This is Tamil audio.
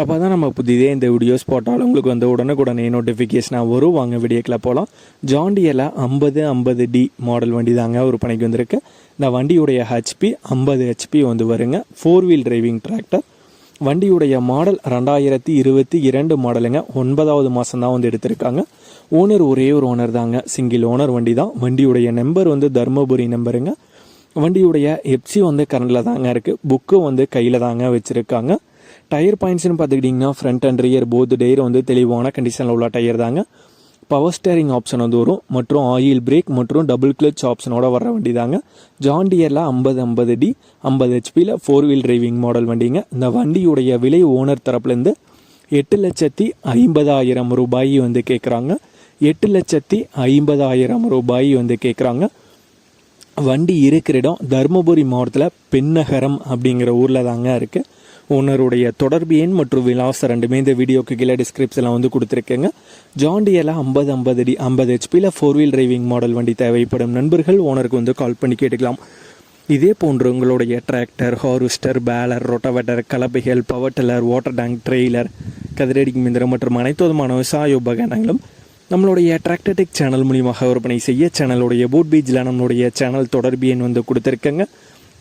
அப்போ தான் நம்ம புதிதே இந்த வீடியோஸ் போட்டாலும் உங்களுக்கு வந்து உடனுக்குடனே நோட்டிஃபிகேஷனாக வரும். வாங்க வீடியோக்கில் போகலாம் ஜாண்டியில் ஐம்பது ஐம்பது டி மாடல் வண்டி தாங்க பணிக்கு வந்திருக்கு. இந்த வண்டியுடைய ஹெச்பி ஐம்பது ஹெச்பி வந்து வருங்க. ஃபோர் வீல் டிரைவிங் டிராக்டர் வண்டியுடைய மாடல் ரெண்டாயிரத்தி இருபத்தி இரண்டு மாடலுங்க ஒன்பதாவது மாதம் தான் வந்து எடுத்திருக்காங்க. ஓனர் ஒரே ஒரு ஓனர் தாங்க. சிங்கிள் ஓனர் வண்டி தான் வண்டியுடைய நம்பர் வந்து தருமபுரி நம்பருங்க வண்டியுடைய எப்சி வந்து கரண்டில் தாங்க இருக்குது புக்கு வந்து கையில் தாங்க வச்சுருக்காங்க. டயர் பாயிண்ட்ஸ்னு பார்த்துக்கிட்டிங்கன்னா front and rear both tyre வந்து தெளிவான கண்டிஷனில் உள்ள டயர் தாங்க. பவர் ஸ்டேரிங் ஆப்ஷன் வந்து வரும். மற்றும் ஆயில் பிரேக் மற்றும் டபுள் கிளச் ஆப்ஷனோட வர வண்டி தாங்க. ஜாண்டியரில் ஐம்பது ஐம்பது டி ஐம்பது ஹெச்பியில் ஃபோர் வீல் டிரைவிங் மாடல் வண்டிங்க. இந்த வண்டியுடைய விலை ஓனர் தரப்புலேருந்து எட்டு லட்சத்தி ஐம்பதாயிரம் ரூபாய் வந்து கேட்குறாங்க எட்டு லட்சத்தி ஐம்பதாயிரம் ரூபாய் வந்து கேட்குறாங்க வண்டி இருக்கிற இடம் தருமபுரி மாவட்டத்தில் பெண்ணகரம் அப்படிங்கிற ஊரில் தாங்க இருக்குது ஓனருடைய தொடர்பு எண் மற்றும் விலாசம் ரெண்டுமே இந்த வீடியோக்கு கீழே டிஸ்கிரிப்ஷனில் வந்து கொடுத்துருக்கேங்க. ஜாண்டியில் ஐம்பது ஐம்பது அடி ஐம்பது ஹெச்பியில் ஃபோர் வீல் டிரைவிங் மாடல் வண்டி தேவைப்படும். நண்பர்கள் ஓனருக்கு வந்து கால் பண்ணி கேட்டுக்கலாம். இதே போன்று உங்களுடைய tractor harvester baler rotavator கலப்பைகள் power tiller water tank trailer கதிரடி மிந்திரம் மற்றும் அனைத்து விதமான விவசாய உபகரணங்களும் நம்மளுடைய டிராக்டர்டெக் சேனல் மூலியமாக விற்பனை செய்ய சேனலுடைய போட் பீஜில் நம்மளுடைய சேனல் தொடர்பு எண் வந்து கொடுத்துருக்கேங்க.